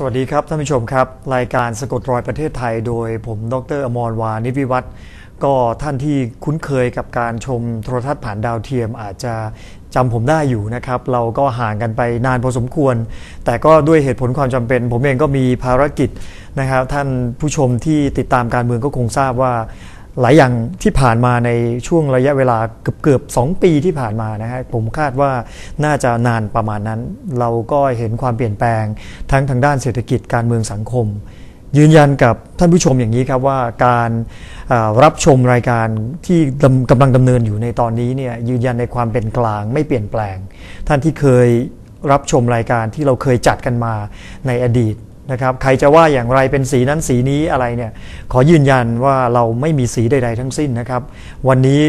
สวัสดีครับท่านผู้ชมครับ รายการสะกดรอยประเทศไทย โดยผมดรอมรวานิวิวัฒน์ก็ท่านที่คุ้นเคยกับการชมโทรทัศน์ผ่านดาวเทียมอาจจะจำผมได้อยู่นะครับ เราก็ห่างกันไปนานพอสมควร แต่ก็ด้วยเหตุผลความจำเป็น ผมเองก็มีภารกิจนะครับ ท่านผู้ชมที่ติดตามการเมืองก็คงทราบว่า หลายอย่างที่ผ่านมาในช่วงระยะเวลาเกือบเกือบสปีที่ผ่านมานะฮะผมคาดว่าน่าจะนานประมาณนั้น เราก็เห็นความเปลี่ยนแปลงทั้งทางด้านเศรษฐกิจการเมืองสังคม ยืนยันกับท่านผู้ชมอย่างนี้ครับว่าการรับชมรายการที่กำลังดำเนินอยู่ในตอนนี้เนี่ยยืนยันในความเป็นกลางไม่เปลี่ยนแปลง ท่านที่เคยรับชมรายการที่เราเคยจัดกันมาในอดีต นะครับใครจะว่าอย่างไรเป็นสีนั้นสีนี้อะไรเนี่ยขอยืนยันว่าเราไม่มีสีใด ๆ ทั้งสิ้นนะครับ วันนี้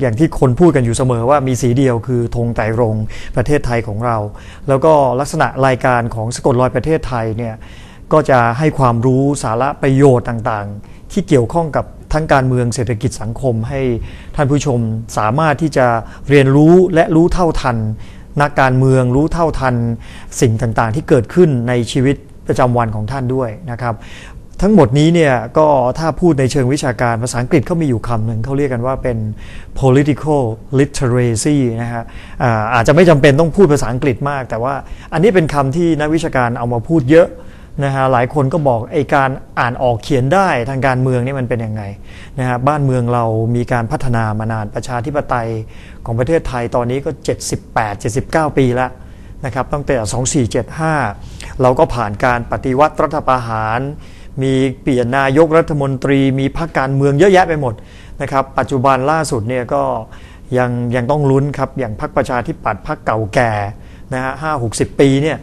อย่างที่คนพูดกันอยู่เสมอว่ามีสีเดียวคือธงไตรรงประเทศไทยของเรา แล้วก็ลักษณะรายการของสกลลอยประเทศไทยเนี่ยก็จะให้ความรู้สาระประโยชน์ต่างๆ ที่เกี่ยวข้องกับทั้งการเมืองเศรษฐกิจสังคมให้ท่านผู้ชมสามารถที่จะเรียนรู้และรู้เท่าทัน นักการเมืองรู้เท่าทัน สิ่งต่างๆ ที่เกิดขึ้นในชีวิต ประจำวันของท่านด้วยนะครับทั้งหมดนี้เนี่ยก็ถ้าพูดในเชิงวิชาการภาษาอังกฤษเขามีอยู่คำหนึ่งเขาเรียกกันว่าเป็น political literacy นะฮะอาจจะไม่จำเป็นต้องพูดภาษาอังกฤษมาก แต่ว่าอันนี้เป็นคำที่นักวิชาการเอามาพูดเยอะนะฮะหลายคนก็บอกไอการอ่านออกเขียนได้ทางการเมืองนี่มันเป็นยังไงนะฮะบ้านเมืองเรามีการพัฒนามานานประชาธิปไตยของประเทศไทยตอนนี้ก็ 78-79 ปีแล้ว นะครับตั้งแต่ 2475 เราก็ผ่านการปฏิวัติรัฐประหาร มีเปลี่ยนนายกรัฐมนตรี มีพรรคการเมืองเยอะแยะไปหมดนะครับปัจจุบันล่าสุดเนี่ยก็ยังยังต้องลุ้นครับอย่างพรรคประชาธิปัตย์พรรคเก่าแก่นะฮะห้าหกสิบปีเนี่ย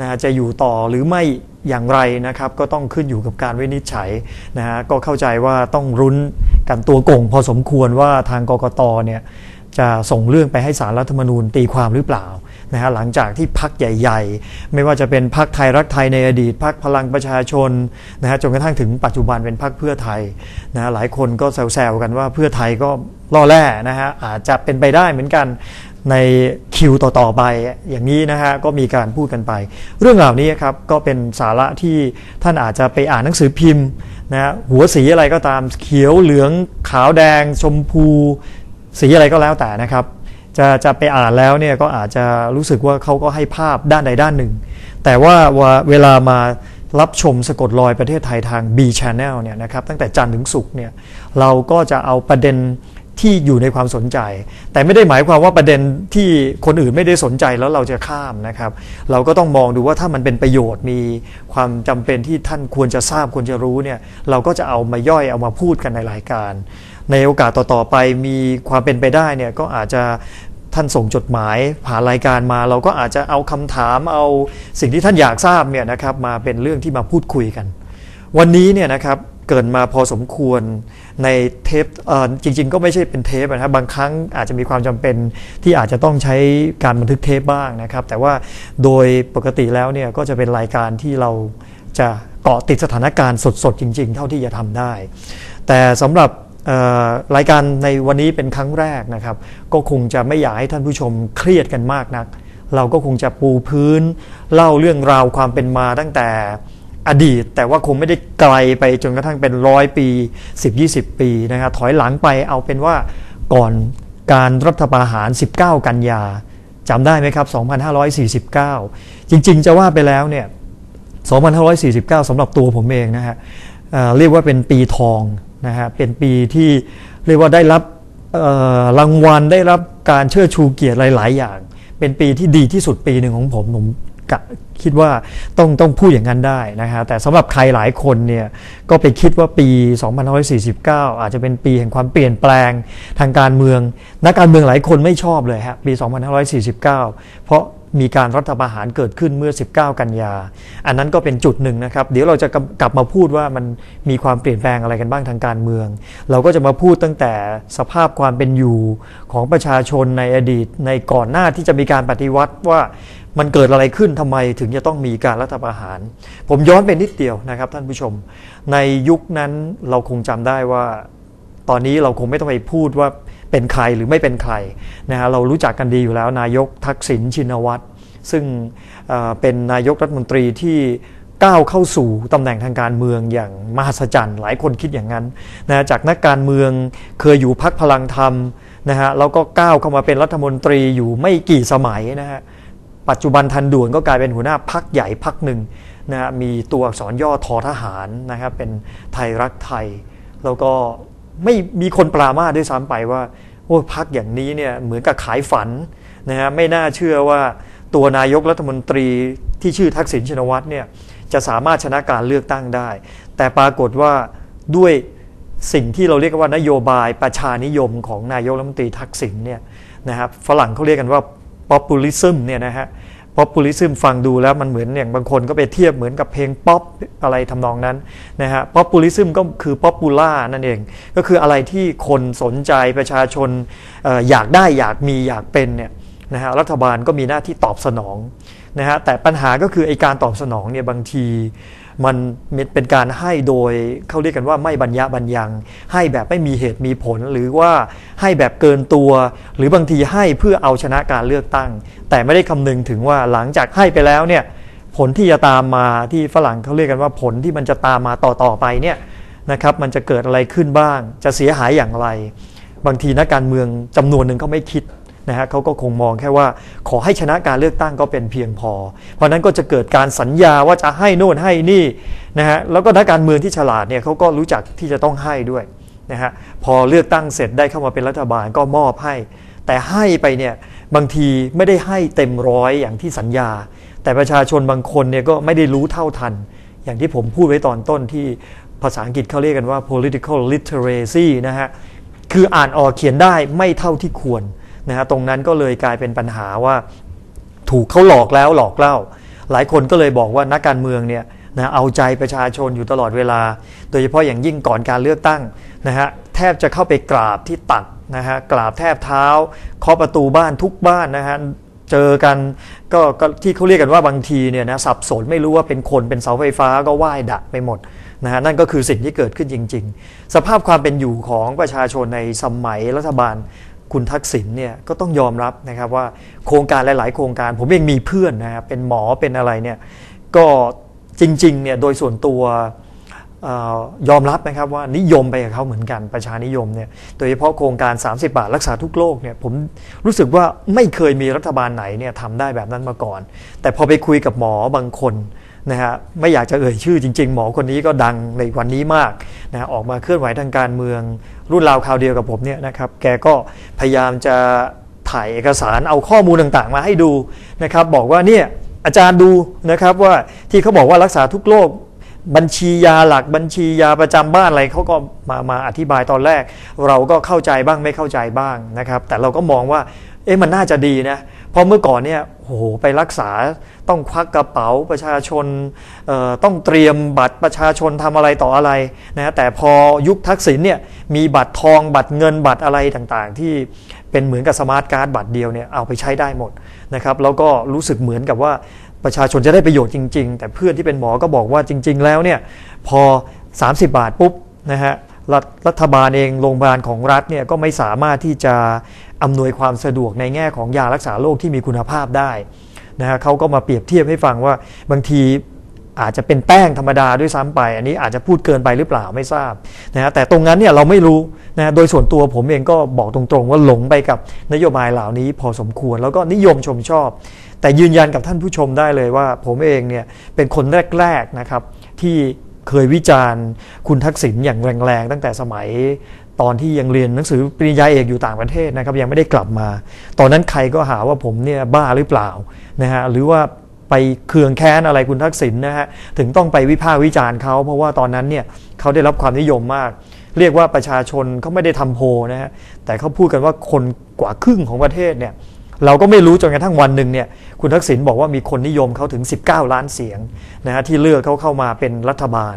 นะจะอยู่ต่อหรือไม่อย่างไรนะครับก็ต้องขึ้นอยู่กับการวินิจฉัยนะฮะก็เข้าใจว่าต้องรุ้นกันตัวโก่งพอสมควรว่าทางกกตเนี่ยจะส่งเรื่องไปให้สารรัฐมนูญตีความหรือเปล่า นะฮะหลังจากที่พักใหญ่ ๆ ไม่ว่าจะเป็นพักไทยรักไทยในอดีตพักพลังประชาชนนะฮะจนกระทั่งถึงปัจจุบันเป็นพักเพื่อไทยนะฮะหลายคนก็แซวๆกันว่าเพื่อไทยก็ล่อแร่นะฮะอาจจะเป็นไปได้เหมือนกันในคิวต่อ ๆ ไปอย่างนี้นะฮะก็มีการพูดกันไป เรื่องเหล่านี้ครับก็เป็นสาระที่ท่านอาจจะไปอ่านหนังสือพิมพ์นะฮะหัวสีอะไรก็ตามเขียวเหลืองขาวแดง ชมพู สีอะไรก็แล้วแต่นะครับ จะจะไปอ่านแล้วเนี่ยก็อาจจะรู้สึกว่าเขาก็ให้ภาพด้านใดด้านหนึ่ง แต่ว่าเวลามารับชมสะกดรอยประเทศไทยทาง B Channel เนี่ยนะครับตั้งแต่จันทร์ถึงศุกร์เนี่ยเราก็จะเอาประเด็นที่อยู่ในความสนใจ แต่ไม่ได้หมายความว่าประเด็นที่คนอื่นไม่ได้สนใจแล้วเราจะข้ามนะครับ เราก็ต้องมองดูว่าถ้ามันเป็นประโยชน์มีความจำเป็นที่ท่านควรจะทราบควรจะรู้เนี่ยเราก็จะเอามาย่อยเอามาพูดกันในรายการ ในโอกาสต่อๆไปมีความเป็นไปได้เนี่ยก็อาจจะ ท่านส่งจดหมายผ่านรายการมา เราก็อาจจะเอาคำถามเอาสิ่งที่ท่านอยากทราบเนี่ยนะครับมาเป็นเรื่องที่มาพูดคุยกัน วันนี้เนี่ยนะครับเกินมาพอสมควรในเทปจริง ๆ ก็ไม่ใช่เป็นเทปนะครับบางครั้งอาจจะมีความจำเป็นที่อาจจะต้องใช้การบันทึกเทปบ้างนะครับ แต่ว่าโดยปกติแล้วเนี่ยก็จะเป็นรายการที่เราจะเกาะติดสถานการณ์สดๆ จริง ๆ เท่าที่จะทำได้ แต่สำหรับ รายการในวันนี้เป็นครั้งแรกนะครับ ก็คงจะไม่อยากให้ท่านผู้ชมเครียดกันมากนัก เราก็คงจะปูพื้น เล่าเรื่องราวความเป็นมาตั้งแต่อดีต แต่ว่าคงไม่ได้ไกลไปจนกระทั่งเป็นร้อยปี 10-20 ปีนะครับถอยหลังไปเอาเป็นว่าก่อนการรัฐประหาร 19 กันยาจำได้ไหมครับ 2549 จริง ๆ จะว่าไปแล้วเนี่ย 2549สำหรับตัวผมเองนะฮะเรียกว่าเป็นปีทอง นะฮะเป็นปีที่เรียกว่าได้รับรางวัลได้รับการเชิดชูเกียรติหลาย ๆ อย่าง เป็นปีที่ดีที่สุดปีหนึ่งของผมผมคิดว่าต้องต้องพูดอย่างนั้นได้นะฮะแต่สำหรับใครหลายคนเนี่ยก็ไปคิดว่าปี 2549 อาจจะเป็นปีแห่งความเปลี่ยนแปลงทางการเมือง นักการเมืองหลายคนไม่ชอบเลยฮะปี 2549 เพราะ มีการรัฐประหารเกิดขึ้นเมื่อ 19 กันยา อันนั้นก็เป็นจุดหนึ่งนะครับ เดี๋ยวเราจะกลับมาพูดว่ามันมีความเปลี่ยนแปลงอะไรกันบ้างทางการเมือง เราก็จะมาพูดตั้งแต่สภาพความเป็นอยู่ของประชาชนในอดีต ในก่อนหน้าที่จะมีการปฏิวัติว่ามันเกิดอะไรขึ้นทำไมถึงจะต้องมีการรัฐประหาร ผมย้อนไปนิดเดียวนะครับท่านผู้ชม ในยุคนั้นเราคงจำได้ว่า ตอนนี้เราคงไม่ต้องไปพูดว่า เป็นใครหรือไม่เป็นใครนะฮะเรารู้จักกันดีอยู่แล้วนายกทักษิณชินวัตรซึ่งเป็นนายกรัฐมนตรีที่ก้าวเข้าสู่ตำแหน่งทางการเมืองอย่างมหัศจรรย์ หลายคนคิดอย่างนั้นนะจากนักการเมืองเคยอยู่พักพลังธรรมนะฮะแล้วก็ก้าวเข้ามาเป็นรัฐมนตรีอยู่ไม่กี่สมัยนะฮะปัจจุบันทันด่วนก็กลายเป็นหัวหน้าพักใหญ่พักหนึ่งนะฮะมีตัวอักษรย่อทอทหารนะครับเป็นไทยรักไทย แล้วก็ ไม่มีคนปรามาด้วยซ้ำไปว่าโอ้พักอย่างนี้เนี่ยเหมือนกับขายฝันนะฮะไม่น่าเชื่อว่าตัวนายกรัฐมนตรีที่ชื่อทักษิณชินวัตรเนี่ยจะสามารถชนะการเลือกตั้งได้ แต่ปรากฏว่าด้วยสิ่งที่เราเรียกว่านโยบายประชานิยมของนายกรัฐมนตรีทักษิณเนี่ยนะครับฝรั่งเขาเรียกกันว่า populism เนี่ยนะฮะ ป๊อปปูลิซึมฟังดูแล้วมันเหมือนอย่างบางคนก็ไปเทียบเหมือนกับเพลงป๊อปอะไรทำนองนั้นนะฮะป๊อปปูลิซึมก็คือป๊อปปูล่านั่นเอง ก็คืออะไรที่คนสนใจประชาชนออยากได้อยากมีอยากเป็นเนี่ยนะฮะรัฐบาลก็มีหน้าที่ตอบสนองนะฮะแต่ปัญหาก็คือไอการตอบสนองเนี่ยบางที มันเป็นการให้โดยเขาเรียกกันว่าไม่บรรยะบรรยัง ให้แบบไม่มีเหตุมีผล หรือว่าให้แบบเกินตัว หรือบางทีให้เพื่อเอาชนะการเลือกตั้ง แต่ไม่ได้คำนึงถึงว่าหลังจากให้ไปแล้วเนี่ยผลที่จะตามมาที่ฝรั่งเขาเรียกกันว่าผลที่มันจะตามมาต่อต่อไปเนี่ยนะครับมันจะเกิดอะไรขึ้นบ้าง จะเสียหายอย่างไร บางทีนักการเมืองจำนวนหนึ่งเขาไม่คิด นะฮะเขาก็คงมองแค่ว่าขอให้ชนะการเลือกตั้งก็เป็นเพียงพอ เพราะนั้นก็จะเกิดการสัญญาว่าจะให้โน่นให้นี่นะฮะแล้วก็นักการเมืองที่ฉลาดเนี่ยเขาก็รู้จักที่จะต้องให้ด้วยนะฮะพอเลือกตั้งเสร็จได้เข้ามาเป็นรัฐบาลก็มอบให้ แต่ให้ไปเนี่ยบางทีไม่ได้ให้เต็มร้อยอย่างที่สัญญา แต่ประชาชนบางคนเนี่ยก็ไม่ได้รู้เท่าทัน อย่างที่ผมพูดไว้ตอนต้นที่ภาษาอังกฤษเขาเรียกกันว่า political literacy นะฮะคืออ่านออกเขียนได้ไม่เท่าที่ควร นะฮะตรงนั้นก็เลยกลายเป็นปัญหาว่าถูกเขาหลอกแล้วหลอกเล่า หลายคนก็เลยบอกว่านักการเมืองเนี่ยนะเอาใจประชาชนอยู่ตลอดเวลา โดยเฉพาะอย่างยิ่งก่อนการเลือกตั้งนะฮะแทบจะเข้าไปกราบที่ตักนะฮะกราบแทบเท้าเคาะประตูบ้านทุกบ้านนะฮะเจอกันก็ที่เขาเรียกกันว่าบางทีเนี่ยนะสับสนไม่รู้ว่าเป็นคนเป็นเสาไฟฟ้าก็ไหว้ดักไปหมดนะฮะนั่นก็คือสิ่งที่เกิดขึ้นจริง ๆ สภาพความเป็นอยู่ของประชาชนในสมัยรัฐบาล คุณทักษิณเนี่ยก็ต้องยอมรับนะครับว่าโครงการหลาย ๆ โครงการ ผมเองมีเพื่อนนะครับเป็นหมอเป็นอะไรเนี่ยก็จริงๆเนี่ยโดยส่วนตัวยอมรับนะครับว่านิยมไปกับเขาเหมือนกันประชานิยมเนี่ยโดยเฉพาะโครงการ 30 บาทรักษาทุกโรคเนี่ยผมรู้สึกว่าไม่เคยมีรัฐบาลไหนเนี่ยทำได้แบบนั้นมาก่อน แต่พอไปคุยกับหมอบางคน นะฮะไม่อยากจะเอ่ยชื่อจริง ๆ หมอคนนี้ก็ดังในวันนี้มากนะออกมาเคลื่อนไหวทางการเมือง รุ่นราวคราวเดียวกับผมเนี่ยนะครับแกก็พยายามจะถ่ายเอกสารเอาข้อมูลต่างๆ มาให้ดูนะครับบอกว่าเนี่ยอาจารย์ดูนะครับว่าที่เขาบอกว่ารักษาทุกโรคบัญชียาหลักบัญชียาประจำบ้านอะไรเขาก็มามาอธิบายตอนแรก เราก็เข้าใจบ้างไม่เข้าใจบ้างนะครับแต่เราก็มองว่าเอ๊ะมันน่าจะดีนะ เพราะเมื่อก่อนเนี่ยโอ้โหไปรักษาต้องควักกระเป๋าประชาชนต้องเตรียมบัตรประชาชนทำอะไรต่ออะไรนะแต่พอยุคทักษิณเนี่ยมีบัตรทองบัตรเงินบัตรอะไรต่างๆ ที่เป็นเหมือนกับสมาร์ทการ์ดบัตรเดียวเนี่ยเอาไปใช้ได้หมดนะครับแล้วก็รู้สึกเหมือนกับว่าประชาชนจะได้ประโยชน์จริง ๆ แต่เพื่อนที่เป็นหมอก็บอกว่าจริง ๆ แล้วเนี่ยพอ 30 บาทปุ๊บนะฮะ รัฐบาลเองโรงพยาบาลของรัฐเนี่ยก็ไม่สามารถที่จะอำนวยความสะดวกในแง่ของยารักษาโรคที่มีคุณภาพได้นะฮะเขาก็มาเปรียบเทียบให้ฟังว่าบางทีอาจจะเป็นแป้งธรรมดาด้วยซ้ำไป อันนี้อาจจะพูดเกินไปหรือเปล่าไม่ทราบนะฮะแต่ตรงนั้นเนี่ยเราไม่รู้นะโดยส่วนตัวผมเองก็บอกตรงๆ ว่าหลงไปกับนโยบายเหล่านี้พอสมควรแล้วก็นิยมชมชอบ แต่ยืนยันกับท่านผู้ชมได้เลยว่า ผมเองเนี่ยเป็นคนแรกๆนะครับที่ เคยวิจารณ์ คุณทักษิณอย่างแรงๆ ตั้งแต่สมัยตอนที่ยังเรียนหนังสือปริญญาเอกอยู่ต่างประเทศนะครับยังไม่ได้กลับมา ตอนนั้นใครก็หาว่าผมเนี่ยบ้าหรือเปล่านะฮะหรือว่าไปเคืองแค้นอะไรคุณทักษิณนะฮะถึงต้องไปวิพากษ์วิจารณ์เขาเพราะว่าตอนนั้นเนี่ยเขาได้รับความนิยมมาก เรียกว่าประชาชนเขาไม่ได้ทำโพนะฮะแต่เขาพูดกันว่าคนกว่าครึ่งของประเทศเนี่ย เราก็ไม่รู้จนกระทั่งวันหนึ่งเนี่ยคุณทักษิณบอกว่ามีคนนิยมเขาถึง 19 ล้านเสียงนะฮะที่เลือกเขาเข้ามาเป็นรัฐบาล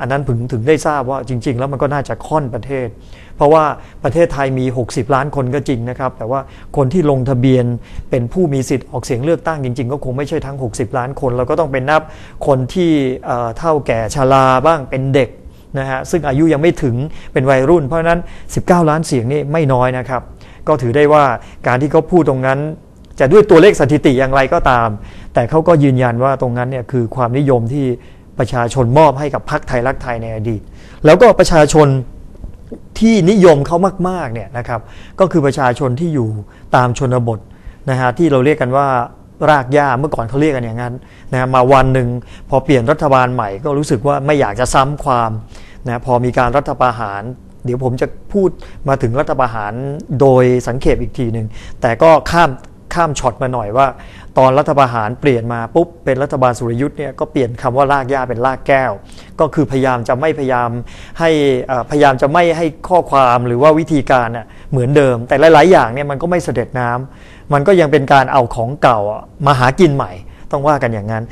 อันนั้นถึงถึงได้ทราบว่าจริง ๆ แล้วมันก็น่าจะค่อนประเทศ เพราะว่าประเทศไทยมี 60 ล้านคนก็จริงนะครับ แต่ว่าคนที่ลงทะเบียนเป็นผู้มีสิทธิ์ออกเสียงเลือกตั้งจริง ๆ ก็คงไม่ใช่ทั้ง 60 ล้านคน เราก็ต้องเป็นนับคนที่เท่าแก่ชราบ้างเป็นเด็กนะฮะซึ่งอายุยังไม่ถึงเป็นวัยรุ่น เพราะฉะนั้น 19 ล้านเสียงนี่ไม่น้อยนะครับ ก็ถือได้ว่าการที่เขาพูดตรงนั้น จะด้วยตัวเลขสถิติอย่างไรก็ตาม แต่เขาก็ยืนยันว่าตรงนั้นเนี่ยคือความนิยมที่ประชาชนมอบให้กับพรรคไทยรักไทยในอดีต แล้วก็ประชาชนที่นิยมเขามากๆเนี่ยนะครับ ก็คือประชาชนที่อยู่ตามชนบทนะฮะที่เราเรียกกันว่ารากหญ้าเมื่อก่อนเขาเรียกกันอย่างนั้นนะมาวันหนึ่งพอเปลี่ยนรัฐบาลใหม่ก็รู้สึกว่าไม่อยากจะซ้ำความนะพอมีการรัฐประหาร เดี๋ยวผมจะพูดมาถึงรัฐประหารโดยสังเขปอีกทีหนึ่งแต่ก็ข้ามข้ามช็อตมาหน่อยว่า ตอนรัฐประหารเปลี่ยนมาปุ๊บเป็นรัฐบาลสุรยุทธ์เนี่ยก็เปลี่ยนคำว่าลากหญ้าเป็นลากแก้ว ก็คือพยายามจะไม่พยายามให้พยายามจะไม่ให้ข้อความหรือว่าวิธีการน่ะเหมือนเดิม แต่หลาย ๆ อย่างเนี่ยมันก็ไม่เสด็จน้ำมันก็ยังเป็นการเอาของเก่ามาหากินใหม่ ต้องว่ากันอย่างนั้น